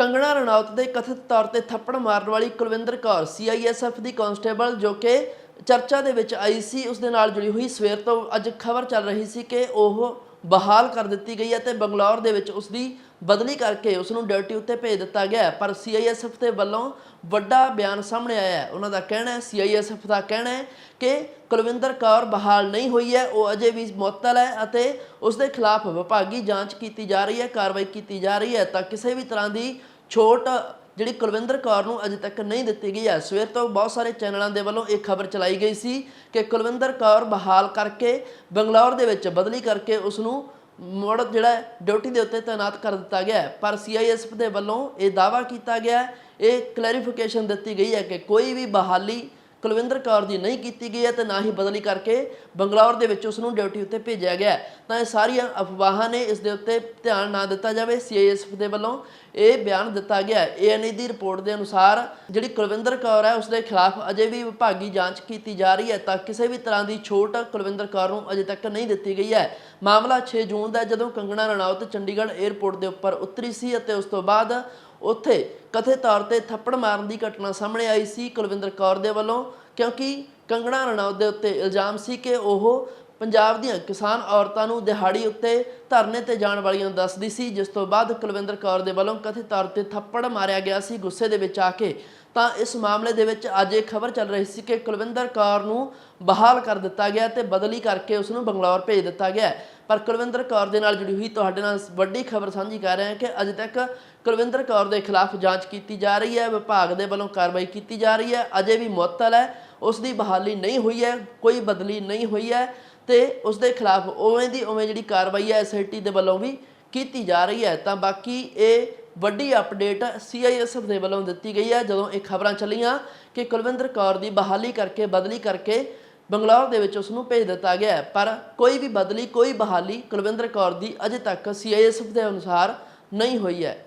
ਕੰਗਣਾ ਰਣੌਤ ਦੇ ਕਥਿਤ ਤੌਰ ਤੇ ਥੱਪੜ ਮਾਰਨ ਵਾਲੀ ਕੁਲਵਿੰਦਰ ਕੌਰ ਸੀਆਈਐਸਐਫ ਦੀ ਕਾਂਸਟੇਬਲ ਜੋ ਕਿ ਚਰਚਾ ਦੇ ਵਿੱਚ ਆਈ ਸੀ, ਉਸ ਦੇ ਨਾਲ ਜੁੜੀ ਹੋਈ, ਸਵੇਰ ਤੋਂ ਅੱਜ ਖਬਰ ਚੱਲ ਰਹੀ ਸੀ ਕਿ ਉਹ ਬਹਾਲ ਕਰ ਦਿੱਤੀ ਗਈ ਹੈ ਤੇ ਬੰਗਲੌਰ ਦੇ ਵਿੱਚ ਉਸ ਦੀ ਬਦਲੀ ਕਰਕੇ ਉਸ ਨੂੰ ਡਿਊਟੀ ਉੱਤੇ ਭੇਜ ਦਿੱਤਾ ਗਿਆ ਹੈ। ਪਰ ਸੀਆਈਐਸਐਫ ਦੇ ਵੱਲੋਂ ਵੱਡਾ ਬਿਆਨ ਸਾਹਮਣੇ ਆਇਆ ਹੈ ਉਹਨਾਂ ਦਾ ਕਹਿਣਾ ਹੈ ਸੀਆਈਐਸਐਫ ਦਾ ਕਹਿਣਾ ਹੈ ਕਿ ਕੁਲਵਿੰਦਰ ਕੌਰ ਬਹਾਲ ਨਹੀਂ ਹੋਈ ਹੈ, ਉਹ ਅਜੇ ਵੀ ਮੁਅੱਤਲ ਹੈ ਅਤੇ ਉਸ ਦੇ ਖਿਲਾਫ ਵਿਭਾਗੀ ਜਾਂਚ ਕੀਤੀ ਜਾ ਰਹੀ ਹੈ, ਕਾਰਵਾਈ ਕੀਤੀ ਜਾ ਰਹੀ ਹੈ ਤਾਂ ਕਿਸੇ ਵੀ ਤਰ੍ਹਾਂ ਦੀ ਛੋਟ ਜਿਹੜੀ ਕੁਲਵਿੰਦਰ ਕੌਰ ਨੂੰ ਅਜੇ ਤੱਕ ਨਹੀਂ ਦਿੱਤੀ ਗਈ ਹੈ ਸਵੇਰ ਤੋਂ ਬਹੁਤ ਸਾਰੇ ਚੈਨਲਾਂ ਦੇ ਵੱਲੋਂ ਇਹ ਖਬਰ ਚਲਾਈ ਗਈ ਸੀ ਕਿ ਕੁਲਵਿੰਦਰ ਕੌਰ ਬਹਾਲ ਕਰਕੇ ਬੰਗਲੌਰ ਦੇ ਵਿੱਚ ਬਦਲੀ ਕਰਕੇ ਉਸ ਨੂੰ ਮੁੜ ਜਿਹੜਾ ਡਿਊਟੀ ਦੇ ਉੱਤੇ ਤਾਇਨਾਤ ਕਰ ਦਿੱਤਾ ਗਿਆ ਹੈ। ਪਰ ਸੀਆਈਐਸਐਫ ਦੇ ਵੱਲੋਂ ਇਹ ਦਾਅਵਾ ਕੀਤਾ ਗਿਆ ਇਹ ਕਲੈਰੀਫਿਕੇਸ਼ਨ ਦਿੱਤੀ ਗਈ ਹੈ ਕਿ ਕੋਈ ਵੀ ਬਹਾਲੀ ਕੁਲਵਿੰਦਰ ਕੌਰ ਦੀ ਨਹੀਂ ਕੀਤੀ ਗਈ ਹੈ ਤੇ ਨਾ ਹੀ ਬਦਲੀ ਕਰਕੇ ਬੰਗਲੌਰ ਦੇ ਵਿੱਚ ਉਸ ਨੂੰ ਡਿਊਟੀ ਉੱਤੇ ਭੇਜਿਆ ਗਿਆ ਤਾਂ ਇਹ ਸਾਰੀਆਂ ਅਫਵਾਹਾਂ ਨੇ ਇਸ ਦੇ ਉੱਤੇ ਧਿਆਨ ਨਾ ਦਿੱਤਾ ਜਾਵੇ। ਸੀਆਈਐਸਐਫ ਦੇ ਵੱਲੋਂ ਇਹ ਬਿਆਨ ਦਿੱਤਾ ਗਿਆ ਹੈ। ਏਐਨਏ ਦੀ ਰਿਪੋਰਟ ਦੇ ਅਨੁਸਾਰ ਜਿਹੜੀ ਕੁਲਵਿੰਦਰ ਕੌਰ ਹੈ ਉਸ ਦੇ ਖਿਲਾਫ ਅਜੇ ਵੀ ਵਿਭਾਗੀ ਜਾਂਚ ਕੀਤੀ ਜਾ ਰਹੀ ਹੈ ਤਾਂ ਕਿਸੇ ਵੀ ਤਰ੍ਹਾਂ ਦੀ ਛੋਟ ਕੁਲਵਿੰਦਰ ਕੌਰ ਨੂੰ ਅਜੇ ਤੱਕ ਨਹੀਂ ਦਿੱਤੀ ਗਈ ਹੈ। ਮਾਮਲਾ 6 ਜੂਨ ਦਾ ਜਦੋਂ ਕੰਗਣਾ ਰਣੌਤ ਚੰਡੀਗੜ੍ਹ 에ਅਰਪੋਰਟ ਦੇ ਉੱਪਰ ਉਤਰੀ ਸੀ ਅਤੇ ਉਸ ਤੋਂ ਬਾਅਦ ਉੱਥੇ ਕਥਿਤ ਤੌਰ ਤੇ ਥੱਪੜ ਮਾਰਨ ਦੀ ਘਟਨਾ ਸਾਹਮਣੇ ਆਈ ਸੀ ਕੁਲਵਿੰਦਰ ਕੌਰ ਦੇ ਵੱਲੋਂ, ਕਿਉਂਕਿ ਕੰਗਣਾ ਰਣੌਤ ਦੇ ਉੱਤੇ ਇਲਜ਼ਾਮ ਸੀ ਕਿ ਉਹ ਪੰਜਾਬ ਦੀਆਂ ਕਿਸਾਨ ਔਰਤਾਂ ਨੂੰ ਦਿਹਾੜੀ ਉੱਤੇ ਧਰਨੇ ਤੇ ਜਾਣ ਵਾਲੀਆਂ ਦੱਸਦੀ ਸੀ, ਜਿਸ ਤੋਂ ਬਾਅਦ ਕੁਲਵਿੰਦਰ ਕੌਰ ਦੇ ਵੱਲੋਂ ਕਥਿਤ ਤੌਰ ਤੇ ਥੱਪੜ ਮਾਰਿਆ ਗਿਆ ਸੀ ਗੁੱਸੇ ਦੇ ਵਿੱਚ ਆ ਕੇ। ਤਾਂ ਇਸ ਮਾਮਲੇ ਦੇ ਵਿੱਚ ਅੱਜ ਇਹ ਖਬਰ ਚੱਲ ਰਹੀ ਸੀ ਕਿ ਕੁਲਵਿੰਦਰ ਕੌਰ ਨੂੰ ਬਹਾਲ ਕਰ ਦਿੱਤਾ ਗਿਆ ਤੇ ਬਦਲੀ ਕਰਕੇ ਉਸ ਨੂੰ ਬੰਗਲੌਰ ਭੇਜ ਦਿੱਤਾ ਗਿਆ। ਪਰ ਕੁਲਵਿੰਦਰ ਕੌਰ ਦੇ ਨਾਲ ਜੁੜੀ ਹੋਈ ਤੁਹਾਡੇ ਨਾਲ ਵੱਡੀ ਖਬਰ ਸਾਂਝੀ ਕਰ ਰਹੇ ਹਾਂ ਕਿ ਅਜੇ ਤੱਕ ਕੁਲਵਿੰਦਰ ਕੌਰ ਦੇ ਖਿਲਾਫ ਜਾਂਚ ਕੀਤੀ ਜਾ ਰਹੀ ਹੈ, ਵਿਭਾਗ ਦੇ ਵੱਲੋਂ ਕਾਰਵਾਈ ਕੀਤੀ ਜਾ ਰਹੀ ਹੈ, ਅਜੇ ਵੀ ਮੁਅੱਤਲ ਹੈ, ਉਸ ਦੀ ਬਹਾਲੀ ਨਹੀਂ ਹੋਈ ਹੈ, ਕੋਈ ਬਦਲੀ ਨਹੀਂ ਹੋਈ ਹੈ ਤੇ ਉਸ ਦੇ ਖਿਲਾਫ ਉਵੇਂ ਦੀ ਉਵੇਂ ਜਿਹੜੀ ਕਾਰਵਾਈ ਹੈ ਐਸਆਈਟੀ ਦੇ ਵੱਲੋਂ ਵੀ ਕੀਤੀ ਜਾ ਰਹੀ ਹੈ। ਤਾਂ ਬਾਕੀ ਇਹ ਵੱਡੀ ਅਪਡੇਟ ਸੀਆਈਐਸਐਫ ਦੇ ਵੱਲੋਂ ਦਿੱਤੀ ਗਈ ਹੈ। ਜਦੋਂ ਇਹ ਖਬਰਾਂ ਚੱਲੀਆਂ ਕਿ ਕੁਲਵਿੰਦਰ ਕੌਰ ਦੀ ਬਹਾਲੀ ਕਰਕੇ, ਬਦਲੀ ਕਰਕੇ ਬੰਗਲੌਰ ਦੇ ਵਿੱਚ ਉਸ ਨੂੰ ਭੇਜ ਦਿੱਤਾ ਗਿਆ ਪਰ ਕੋਈ ਵੀ ਬਦਲੀ, ਕੋਈ ਬਹਾਲੀ ਕੁਲਵਿੰਦਰ ਕੌਰ ਦੀ ਅਜੇ ਤੱਕ ਸੀਆਈਐਸਐਫ ਦੇ ਅਨੁਸਾਰ ਨਹੀਂ ਹੋਈ ਹੈ।